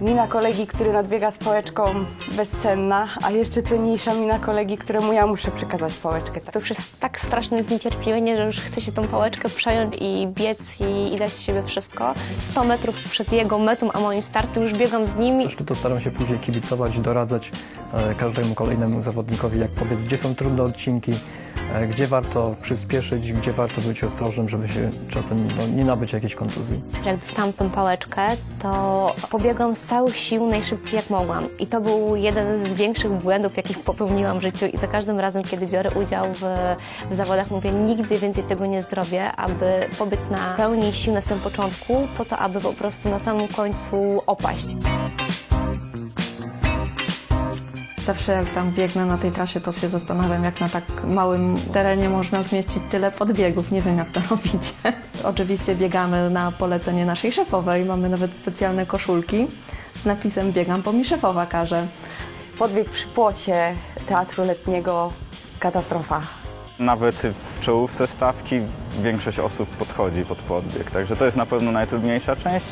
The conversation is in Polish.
Mina kolegi, który nadbiega z pałeczką, bezcenna, a jeszcze cenniejsza mina kolegi, któremu ja muszę przekazać pałeczkę. To już jest tak straszne zniecierpliwienie, że już chce się tą pałeczkę przejąć i biec i, i dać z siebie wszystko. 100 metrów przed jego metą, a moim startem już biegam z nimi. Zresztą to staram się później kibicować, doradzać e, każdemu kolejnemu zawodnikowi, jak powiedz, gdzie są trudne odcinki, gdzie warto przyspieszyć, gdzie warto być ostrożnym, żeby się czasem no, nie nabyć jakiejś kontuzji. Jak dostałam tą pałeczkę, to pobiegłam z całych sił najszybciej jak mogłam. I to był jeden z większych błędów, jakich popełniłam w życiu. I za każdym razem, kiedy biorę udział w, w zawodach, mówię, nigdy więcej tego nie zrobię, aby pobiec na pełni sił na samym początku, po to, aby po prostu na samym końcu opaść. Zawsze jak tam biegnę na tej trasie, to się zastanawiam, jak na tak małym terenie można zmieścić tyle podbiegów. Nie wiem, jak to robicie. Oczywiście biegamy na polecenie naszej szefowej. Mamy nawet specjalne koszulki z napisem Biegam, bo mi szefowa każe. Podbieg przy płocie teatru letniego katastrofa. Nawet w czołówce stawki większość osób podchodzi pod podbieg, także to jest na pewno najtrudniejsza część.